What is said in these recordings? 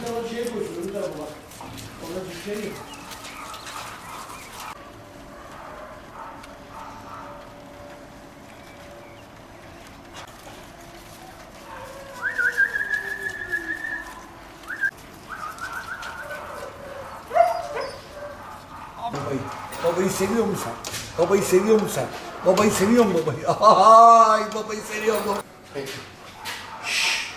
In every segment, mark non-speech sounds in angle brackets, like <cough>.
şey koşuyor. Bir tarafa bak. Ona bir şey yok. Babayı, babayı seviyor musun sen? Babayı seviyor musun sen? Babayı seviyor musun babayı? <laughs> Ay babayı seviyor mu? Peki. Şşş,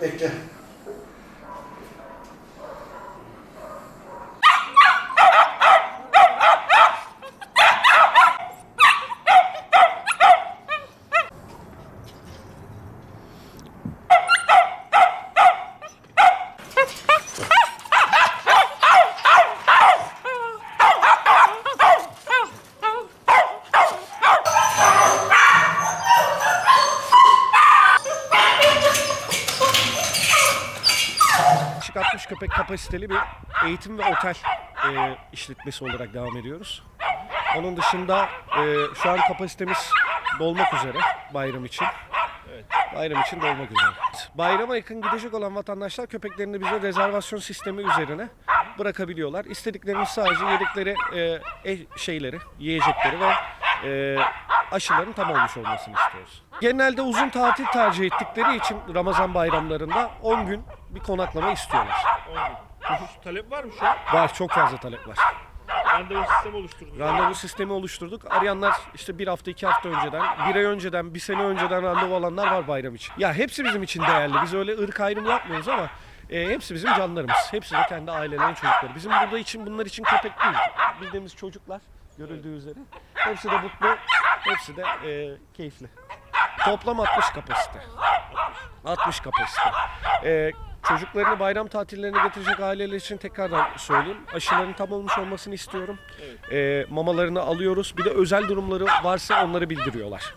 Bekle. Köpek kapasiteli bir eğitim ve otel e, işletmesi olarak devam ediyoruz. Onun dışında e, şu an kapasitemiz dolmak üzere bayram için. Bayram için dolmak üzere. Bayrama yakın gidecek olan vatandaşlar köpeklerini bize rezervasyon sistemi üzerine bırakabiliyorlar. İstediklerimiz sadece yedikleri e, e- şeyleri, yiyecekleri ve e, aşıların tam olmuş olmasını istiyoruz. Genelde uzun tatil tercih ettikleri için Ramazan bayramlarında 10 gün bir konaklama istiyorlar. Şu talep var mı şu an? Var çok fazla talep var. Randevu sistemi oluşturdunuz. Randevu sistemi oluşturduk. Arayanlar işte bir hafta, iki hafta önceden, bir ay önceden, bir sene önceden randevu alanlar var bayram için. Ya hepsi bizim için değerli. Biz öyle ırk ayrımı yapmıyoruz ama e, hepsi bizim canlarımız. Hepsi de kendi ailelerinin çocukları. Bizim burada için bunlar için köpek değil. Bildiğimiz çocuklar görüldüğü üzere. Hepsi de mutlu, hepsi de e, keyifli. Toplam 60 kapasite. 60 kapasite. Ee, çocuklarını bayram tatillerine getirecek aileler için tekrardan söyleyeyim. Aşıların tam olmuş olmasını istiyorum. Ee, mamalarını alıyoruz. Bir de özel durumları varsa onları bildiriyorlar.